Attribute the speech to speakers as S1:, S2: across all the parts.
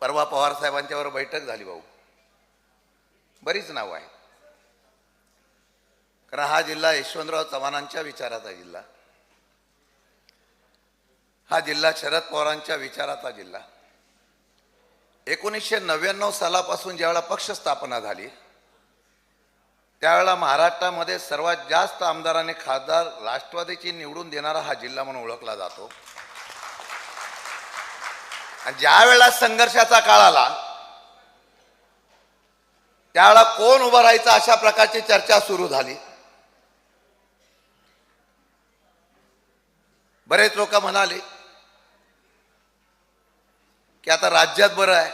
S1: परवा पवार साहेबांच्यावर बैठक झाली भाऊ. बरीच नावं आहेत. कारण हा जिल्हा यशवंतराव चव्हाणांच्या विचाराचा जिल्हा. हा जिल्हा शरद पवारांच्या विचाराचा जिल्हा. एकोणीसशे नव्याण्णव सालापासून ज्यावेळेला पक्ष स्थापना झाली त्यावेळेला महाराष्ट्रामध्ये सर्वात जास्त आमदारांनी खासदार राष्ट्रवादीची निवडून देणारा हा जिल्हा म्हणून ओळखला जातो. आणि ज्या वेळेला संघर्षाचा काळ आला त्यावेळा कोण उभं राहायचं अशा प्रकारची चर्चा सुरू झाली. बरेच लोक म्हणाले की आता राज्यात बरं आहे.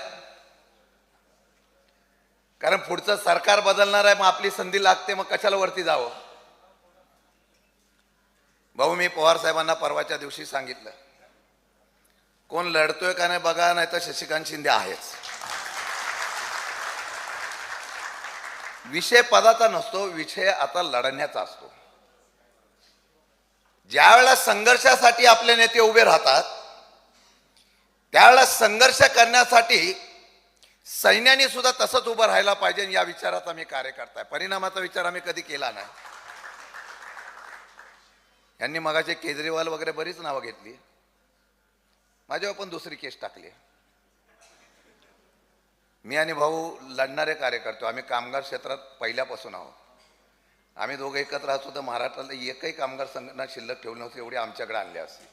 S1: कारण पुढचं सरकार बदलणार आहे मग आपली संधी लागते मग कशाला वरती जावं? भाऊ मी पवार साहेबांना परवाच्या दिवशी सांगितलं. कोण लढतोय का नाही बघा नाही तर शशिकांत शिंदे आहेच. विषय पदाचा नसतो विषय आता लढण्याचा असतो. ज्यावेळेला संघर्षासाठी आपले नेते उभे राहतात त्यावेळेला संघर्ष करण्यासाठी सैन्याने सुद्धा तसंच उभं राहायला पाहिजे या विचाराचा मी कार्य करताय परिणामाचा विचार आम्ही कधी केला नाही. यांनी मगाचे केजरीवाल वगैरे बरीच नावं घेतली. माझ्यावर पण दुसरी केस टाकली. मी आणि भाऊ लढणारे कार्यकर्ते आम्ही कामगार क्षेत्रात पहिल्यापासून आहोत. आम्ही दोघं एकत्र असतो तर महाराष्ट्रातलं एकही कामगार संघटना शिल्लक ठेवली नव्हती एवढी आमच्याकडे आणली असते.